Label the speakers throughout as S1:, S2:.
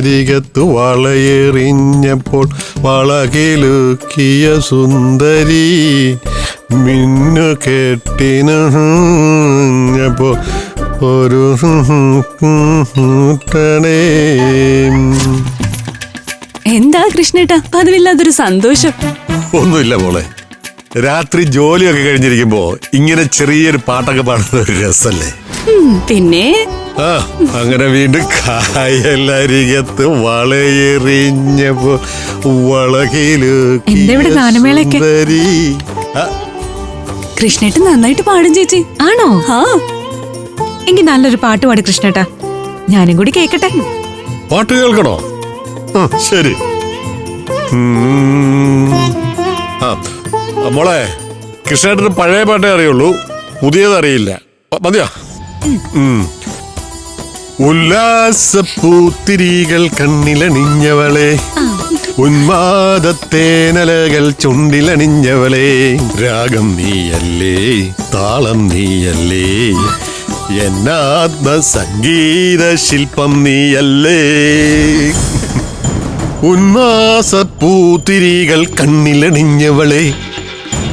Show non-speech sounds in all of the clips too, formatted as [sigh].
S1: നരികത്തു വളയെറിഞ്ഞപ്പോൾ വളകിലുക്കിയ സുന്ദരി മിന്നു കെട്ടിനപ്പോ ഒരു.
S2: എന്താ കൃഷ്ണേട്ടാ? പതിവില്ലാത്തൊരു സന്തോഷം.
S1: ഒന്നുമില്ല മോളെ. രാത്രി ജോലിയൊക്കെ കഴിഞ്ഞിരിക്കുമ്പോ ഇങ്ങനെ ചെറിയൊരു പാട്ടൊക്കെ പാടുന്ന ഒരു രസല്ലേ?
S2: പിന്നെ
S1: അങ്ങനെ വീണ്ടും കായലരികത്ത് വളയെറിഞ്ഞപ്പോ
S3: ഇവിടെ ഗാനമേളയൊക്കെ?
S2: കൃഷ്ണേട്ടൻ നന്നായിട്ട് പാടും ചേച്ചി.
S3: ആണോ?
S2: ആ.
S3: എങ്കിൽ നല്ലൊരു പാട്ട് പാടി കൃഷ്ണേട്ടാ. ഞാനും കൂടി കേക്കട്ടെ.
S1: പാട്ട് കേൾക്കണോ? ശരി. മോളെ കൃഷ്ണേട്ടന് പഴയ പാട്ടേ അറിയുള്ളൂ. പുതിയത് അറിയില്ല. മതിയാ. ഉല്ലാസപ്പൂത്തിരികൾ കണ്ണിലണിഞ്ഞവളെ. ഉന്മാദത്തേനലകൾ ചുണ്ടിലണിഞ്ഞവളെ. രാഗം നീയല്ലേ താളം നീയല്ലേ എന്നാത്മ സംഗീത ശില്പം നീയല്ലേ. ഉന്മാസപ്പൂത്തിരികൾ കണ്ണിലണിഞ്ഞവളെ.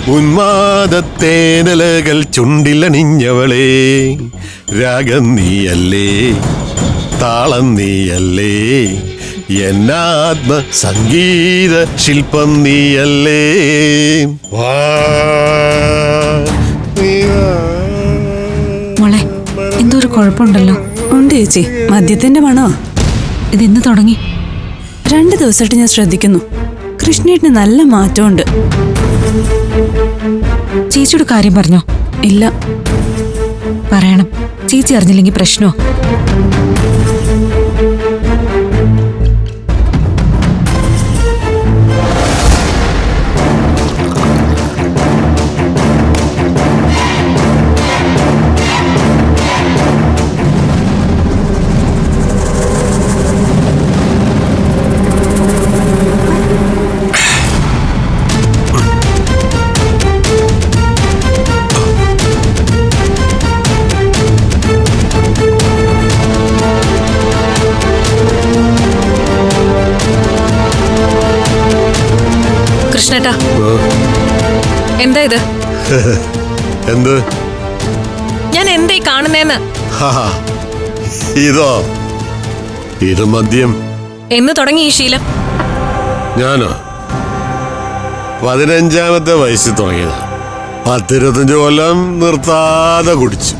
S1: ഉന്മാദത്തേനലകൾ ചുണ്ടിലണിഞ്ഞവളെ. രാഗം നീയല്ലേ? താളം നീയല്ലേ? എന്നാത്മ സംഗീത ശില്പം നീയല്ലേ.
S3: മോളെ എന്തോ ഒരു കുഴപ്പമുണ്ടല്ലോ.
S2: ഉണ്ട് ചേച്ചി മദ്യത്തിന്റെ മണോ
S3: ഇത് ഇന്ന് തുടങ്ങി.
S2: രണ്ടു ദിവസമായിട്ട് ഞാൻ ശ്രദ്ധിക്കുന്നു. കൃഷ്ണേട്ടന് നല്ല മാറ്റമുണ്ട്.
S3: ചേച്ചിയുടെ കാര്യം പറഞ്ഞോ.
S2: ഇല്ല.
S3: പറയണം. ചേച്ചി അറിഞ്ഞില്ലെങ്കിൽ പ്രശ്നോ
S4: കൃഷ്ണേട്ടാ. എന്താ ഇത്? [laughs]
S1: എന്ത്?
S4: ഞാൻ എന്തായി കാണുന്നേന്ന്?
S1: ഇതോ? ഇത് മദ്യം.
S4: എന്ന് തുടങ്ങി ഈ ശീലം.
S1: ഞാനോ? പതിനഞ്ചാമത്തെ വയസ്സിൽ തുടങ്ങിയതാ. പത്തിരുപത്തഞ്ച് കൊല്ലം നിർത്താതെ കുടിച്ചു.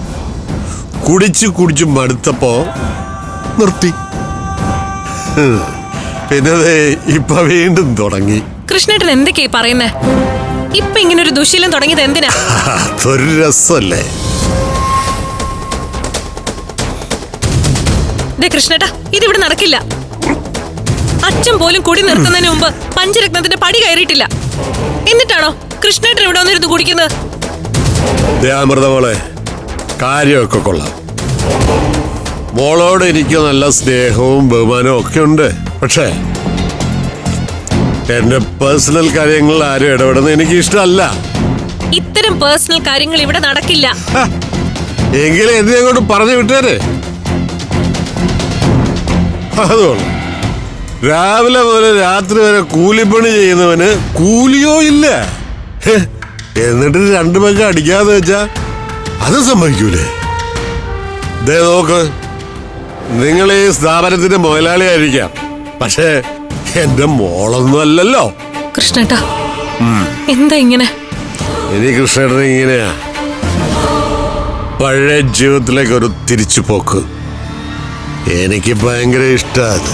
S1: കുടിച്ച് കുടിച്ച് മടുത്തപ്പോ നിർത്തി. പിന്നെ ഇപ്പൊ വീണ്ടും തുടങ്ങി.
S4: കൃഷ്ണേട്ടൻ എന്തൊക്കെയായി പറയുന്നേ? ഇപ്പൊ ഇങ്ങനെ ഒരു ദുശീലം തുടങ്ങിയത് എന്തിനാ?
S1: അതൊരു രസല്ലേ?
S4: കൃഷ്ണേട്ടാ ഇതിവിടെ നടക്കില്ല. അച്ഛൻ പോലും കുടി നിർത്തുന്നതിന് മുമ്പ് പഞ്ചരത്നത്തിന്റെ പടി കയറിയിട്ടില്ല. എന്നിട്ടാണോ കൃഷ്ണേട്ടൻ ഇവിടെ വന്നിരുന്ന് കുടിക്കുന്നത്?
S1: കാര്യമൊക്കെ കൊള്ളാം. മോളോട് എനിക്ക് നല്ല സ്നേഹവും ബഹുമാനവും ഒക്കെ ഉണ്ട്. പക്ഷേ എന്റെ പേഴ്സണൽ കാര്യങ്ങളിൽ ആരും ഇടപെടുന്നത് എനിക്ക് ഇഷ്ടമല്ല
S4: ഇത്തരം പേഴ്സണൽ കാര്യങ്ങൾ ഇവിടെ നടക്കില്ല.
S1: എങ്കിലും എന്ത് അങ്ങോട്ട് പറഞ്ഞു വിട്ടേരെ? അതുകൊണ്ട് രാവിലെ മുതൽ രാത്രി വരെ കൂലിപ്പണി ചെയ്യുന്നവന് കൂലിയോ ഇല്ല. എന്നിട്ട് രണ്ടു പേർക്ക് അടിക്കാന്ന് വെച്ചാ അത് സംഭവിക്കൂലേ? ദേ നോക്ക് നിങ്ങൾ ഈ സ്ഥാപനത്തിന്റെ മുതലാളിയായിരിക്കാം പക്ഷേ എന്റെ മോളൊന്നും അല്ലല്ലോ.
S4: കൃഷ്ണേട്ടാ എന്താ ഇങ്ങനെ?
S1: ഇനി കൃഷ്ണേട്ടൻ ഇങ്ങനെയാ. പഴയ ജീവിതത്തിലേക്ക് ഒരു തിരിച്ചു പോക്ക് എനിക്ക് ഭയങ്കര ഇഷ്ടമാണ്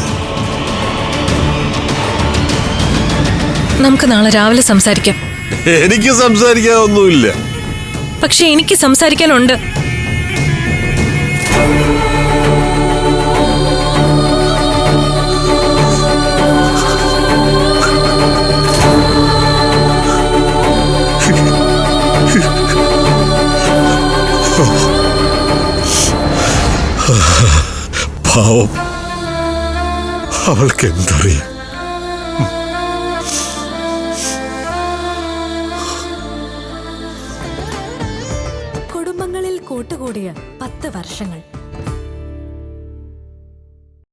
S4: നമുക്ക് നാളെ രാവിലെ സംസാരിക്കാം.
S1: എനിക്ക് സംസാരിക്കാൻ ഒന്നുമില്ല
S4: പക്ഷെ എനിക്ക് സംസാരിക്കാനുണ്ട്.
S1: പാവം. അവൾക്ക് എന്തറിയാം
S5: കുടുംബങ്ങളിൽ കൂട്ടുകൂടിയ പത്ത് വർഷങ്ങൾ.